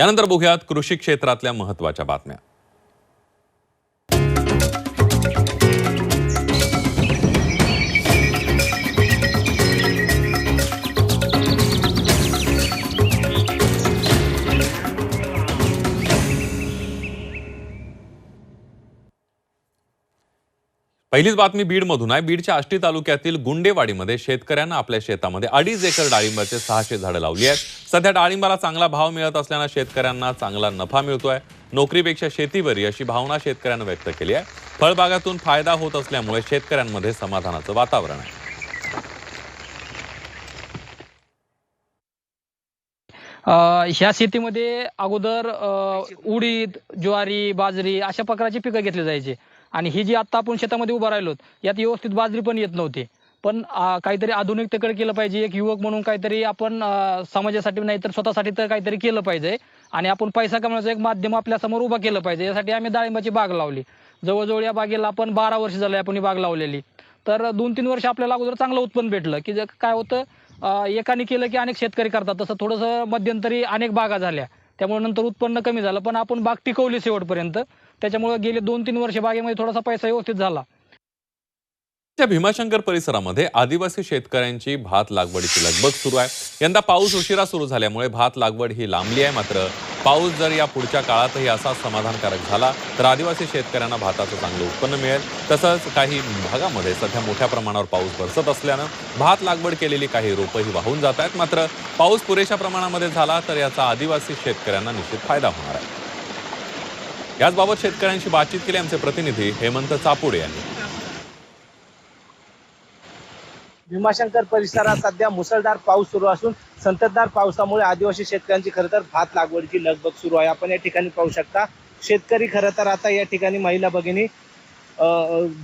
यानंतर बघूयात कृषी क्षेत्रातल्या महत्त्वाच्या बातम्या. पहिलीच बातमी बीडमधून आहे. बीडच्या आष्टी तालुक्यातील गुंडेवाडीमध्ये शेतकऱ्यांना आपल्या शेतामध्ये अडीच एकर डाळिंबाचे सहाशे झाडं लावली आहेत. सध्या डाळिंबाला चांगला भाव मिळत असल्यानं शेतकऱ्यांना चांगला नफा मिळतोय. नोकरीपेक्षा शेती बरी अशी भावना शेतकऱ्यांना व्यक्त केली आहे. फळबागातून फायदा होत असल्यामुळे शेतकऱ्यांमध्ये समाधानाचं वातावरण आहे. ह्या शेतीमध्ये अगोदर उडीद ज्वारी बाजरी अशा प्रकारची पिकं घेतली जायची. आणि ही जी आता आपण शेतामध्ये उभं राहिलो यात व्यवस्थित बाजरी पण येत नव्हती. पण काहीतरी आधुनिकतेकडे केलं पाहिजे एक युवक म्हणून काहीतरी आपण समाजासाठी नाही तर स्वतःसाठी तर काहीतरी केलं पाहिजे. आणि आपण पैसा कमवण्याचं एक माध्यम आपल्यासमोर उभं केलं पाहिजे. यासाठी आम्ही डाळिंबाची बाग लावली. जवळजवळ या बागेला आपण बारा वर्ष झाले आपण ही बाग लावलेली. तर दोन तीन वर्ष आपल्याला अगोदर चांगलं उत्पन्न भेटलं की जे काय होतं एकाने केलं की अनेक शेतकरी करतात. तसं थोडंसं मध्यंतरी अनेक बागा झाल्या. त्यामुळे नंतर उत्पन्न कमी झालं. पण आपण बाग टिकवली शेवटपर्यंत. त्याच्यामुळे गेले दोन तीन वर्ष बागेमध्ये थोडासा पैसा व्यवस्थित झाला. भीमाशंकर परिसरामध्ये आदिवासी शेतकऱ्यांची भात लागवडीची लगबग सुरू आहे. यंदा पाऊस उशिरा सुरू झाल्यामुळे भात लागवड ही लांबली आहे. मात्र पाऊस जर या पुढच्या काळातही असा समाधानकारक झाला तर आदिवासी शेतकऱ्यांना भाताचं चांगलं उत्पन्न मिळेल. तसंच काही भागामध्ये सध्या मोठ्या प्रमाणावर पाऊस बरसत असल्यानं भात लागवड केलेली काही रोपंही वाहून जात आहेत. मात्र पाऊस पुरेशा प्रमाणामध्ये झाला तर याचा आदिवासी शेतकऱ्यांना निश्चित फायदा होणार आहे. याचबाबत शेतकऱ्यांशी बातचीत केली आमचे प्रतिनिधी हेमंत चापुडे यांनी. भीमाशंकर परिसरात सध्या मुसळधार पाऊस सुरू असून संततधार पावसामुळे आदिवासी शेतकऱ्यांची खरं तर भात लागवडीची लगबग सुरू आहे. आपण या ठिकाणी पाहू शकता शेतकरी खरं तर आता या ठिकाणी महिला भगिनी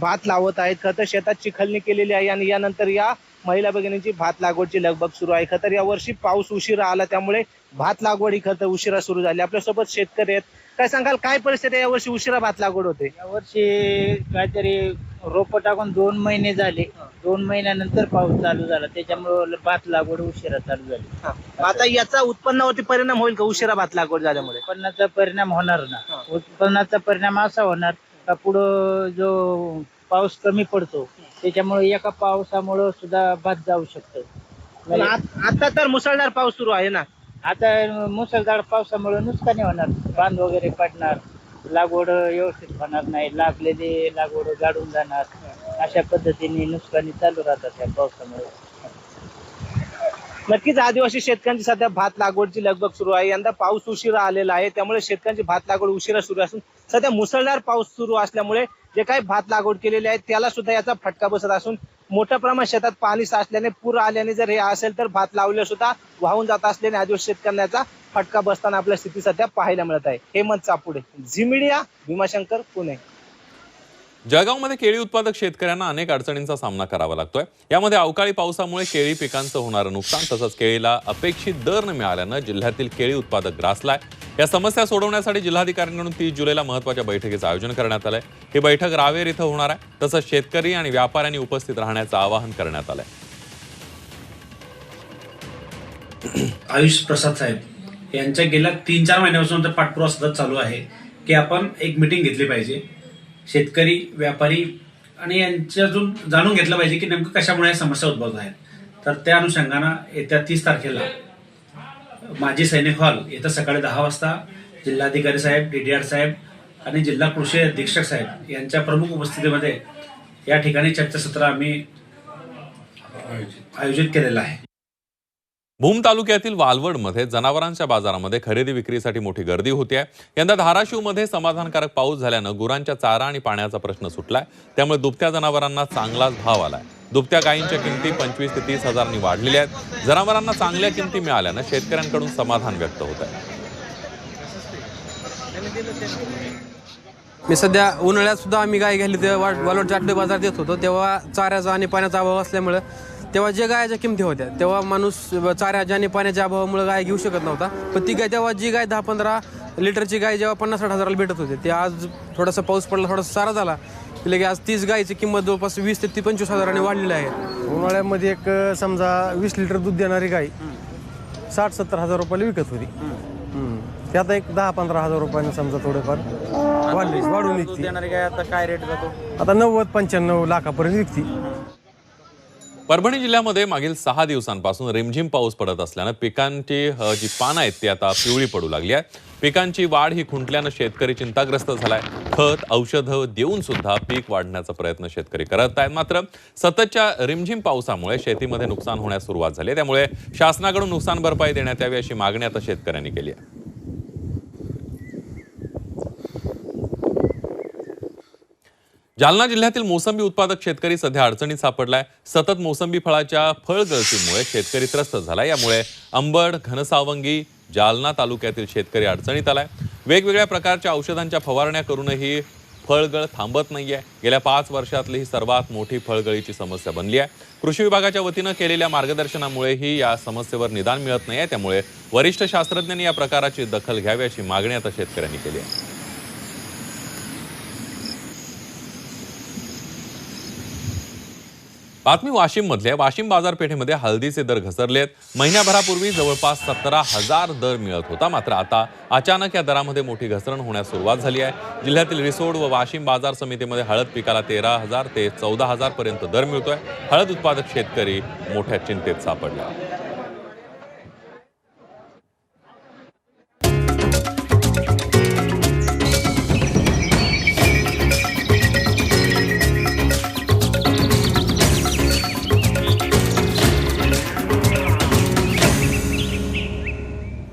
भात लावत आहेत. खरं तर शेतात चिखलणी केलेली आहे आणि यानंतर या महिला भगिनींची भात लागवडची लगबग सुरू आहे. खरं तर यावर्षी पाऊस उशिरा आला त्यामुळे भात लागवड ही खरं तर उशिरा सुरू झाली. आपल्यासोबत शेतकरी आहेत. काय सांगाल काय परिस्थिती यावर्षी उशिरा भात लागवड होते. यावर्षी काहीतरी रोप टाकून दोन महिने झाले. दोन महिन्यानंतर पाऊस चालू झाला. त्याच्यामुळे भात लागवड उशिरा चालू झाली. आता याचा उत्पन्नावरती परिणाम होईल का? उशिरा भात लागवड झाल्यामुळे? उत्पन्नाचा परिणाम होणार ना. उत्पन्नाचा परिणाम असा होणार का पुढं जो पाऊस कमी पडतो त्याच्यामुळे एका पावसामुळं सुद्धा भात जाऊ शकतो. पण आत- आता तर मुसळधार पाऊस सुरू आहे ना? आता मुसळधार पावसामुळे नुकसानी होणार. बांध वगैरे पडणार. लागवड व्यवस्थित होणार नाही लागलेली लागवड गाडून जाणार. अशा पद्धतीने नुकसानी चालू राहतात या पावसामुळे. नक्कीच आदिवासी शेतकऱ्यांची सध्या भात लागवडची लगबग सुरू आहे. यंदा पाऊस उशिरा आलेला आहे त्यामुळे शेतकऱ्यांची भात लागवड उशिरा सुरू असून सध्या मुसळधार पाऊस सुरू असल्यामुळे जे काही भात लागवड केलेली आहे त्याला सुद्धा याचा फटका बसत असून मोठ्या प्रमाणात शेतात पाणी साचल्याने पूर आल्याने जर हे असेल तर भात लावले सुद्धा वाहून जात असल्याने आदिवासी शेतकऱ्यांचा फटका बसताना आपल्या स्थिती सध्या पाहायला मिळत आहे. Hemant Chapude Zee media Bhimashankar Pune. जळगावमध्ये केळी उत्पादक शेतकऱ्यांना अनेक अडचणींचा सामना करावा लागतोय. यामध्ये अवकाळी पावसामुळे केळी पिकांचं होणारं नुकसान तसंच केळीला अपेक्षित दर न मिळाल्यानं जिल्ह्यातील केळी उत्पादक ग्रासलाय या समस्या सोडवण्यासाठी जिल्हाधिकाऱ्यांकडून तीस जुलैला महत्त्वाच्या बैठकीचं आयोजन करण्यात आलंय. ही बैठक रावेर इथं होणार आहे. तसंच शेतकरी आणि व्यापाऱ्यांनी उपस्थित राहण्याचं आवाहन करण्यात आलंय. आयुष प्रसाद साहेब यांच्या गेल्या तीन चार महिन्यापासून तर पाठपुरावा सतत चालू आहे की आपण एक मिटिंग घेतली पाहिजे. शेतकरी व्यापारी आणि यांच्यातून जाणून घेतलं पाहिजे की नेमकं कशामुळे या समस्या उद्भवत आहेत. तर त्या अनुषंगानं येत्या तीस तारखेला माजी सैनिक हॉल येत्या सकाळी दहा वाजता जिल्हाधिकारी साहेब डीडीआर साहेब आणि जिल्हा कृषी अधीक्षक साहेब यांच्या प्रमुख उपस्थितीमध्ये या ठिकाणी चर्चासत्र आम्ही आयोजित. केलेलं आहे. भूम तालुक्यातील वालवडमध्ये जनावरांच्या बाजारामध्ये खरेदी विक्रीसाठी मोठी गर्दी होती आहे यंदा धाराशिवमध्ये समाधानकारक पाऊस झाल्यानं गुरांच्या चारा आणि पाण्याचा प्रश्न सुटलाय. त्यामुळे दुभत्या जनावरांना चांगलाच भाव आलाय. दुभत्या गायींच्या किमती पंचवीस ते तीस हजारांनी वाढलेल्या आहेत. जनावरांना चांगल्या किमती मिळाल्यानं शेतकऱ्यांकडून समाधान व्यक्त होत आहे. मी सध्या उन्हाळ्यात सुद्धा आम्ही गाय घ्यायला तेव्हा वालोडच्या आठवडे बाजार देत होतो. तेव्हा चाऱ्याचा आणि पाण्याचा अभाव असल्यामुळं तेव्हा जे गायाच्या किमती होत्या तेव्हा माणूस चाऱ्याच्या आणि पाण्याच्या अभावामुळे गाय घेऊ शकत नव्हता. पण ती गाय तेव्हा जी गाय दहा पंधरा लिटरची गाय जेव्हा पन्नास साठ हजाराला भेटत होती ते आज थोडासा पाऊस पडला थोडासा सारा झाला. की लगे आज तीस गायची किंमत जवळपास वीस ते ती पंचवीस हजाराने वाढलेली आहे. उन्हाळ्यामध्ये एक अ, समजा वीस लिटर दूध देणारी गाय साठ सत्तर हजार रुपयाला विकत होती. हम्म. त्यात एक दहा पंधरा हजार रुपयानं समजा थोडेफार वाढली वाढून निघते. देणारे काय आता काय रेट जातो? आता नव्वद पंच्याण्णव लाखापर्यंत विकते. परभणी जिल्ह्यामध्ये मागील सहा दिवसांपासून रिमझिम पाऊस पडत असल्यानं पिकांची जी पानं आहेत ती आता पिवळी पडू लागली आहे. पिकांची वाढ ही खुंटल्यानं शेतकरी चिंताग्रस्त झालाय. खत औषधं देऊन सुद्धा पीक वाढण्याचा प्रयत्न शेतकरी करत आहेत. मात्र सततच्या रिमझिम पावसामुळे शेतीमध्ये नुकसान होण्यास सुरुवात झाली आहे. त्यामुळे शासनाकडून नुकसान भरपाई देण्यात यावी अशी मागणी आता शेतकऱ्यांनी केली आहे. जालना जिल्ह्यातील मोसंबी उत्पादक शेतकरी सध्या अडचणीत सापडलाय. सतत मोसंबी फळाच्या फळगळतीमुळे शेतकरी त्रस्त झालाय. यामुळे अंबड घनसावंगी जालना तालुक्यातील शेतकरी अडचणीत आलाय. वेगवेगळ्या प्रकारच्या औषधांच्या फवारण्या करूनही फळगळ थांबत नाहीये. गेल्या पाच वर्षातली ही सर्वात मोठी फळगळीची समस्या बनली आहे. कृषी विभागाच्या वतीनं केलेल्या मार्गदर्शनामुळेही या समस्येवर निदान मिळत नाही त्यामुळे वरिष्ठ शास्त्रज्ञांनी या प्रकाराची दखल घ्यावी अशी मागणी आता शेतकऱ्यांनी केली आहे. बातमी वाशिम मधल्या वाशिम बाजारपेठेमध्ये हळदीचे दर घसरलेत महिन्याभरापूर्वी जवळपास सतरा हजार दर मिळत होता. मात्र आता अचानक या दरामध्ये मोठी घसरण होण्यास सुरुवात झाली आहे. जिल्ह्यातील रिसोड व वाशिम बाजार समितीमध्ये हळद पिकाला तेरा हजार ते चौदा हजार पर्यंत दर मिळतोय. हळद उत्पादक शेतकरी मोठ्या चिंतेत सापडला.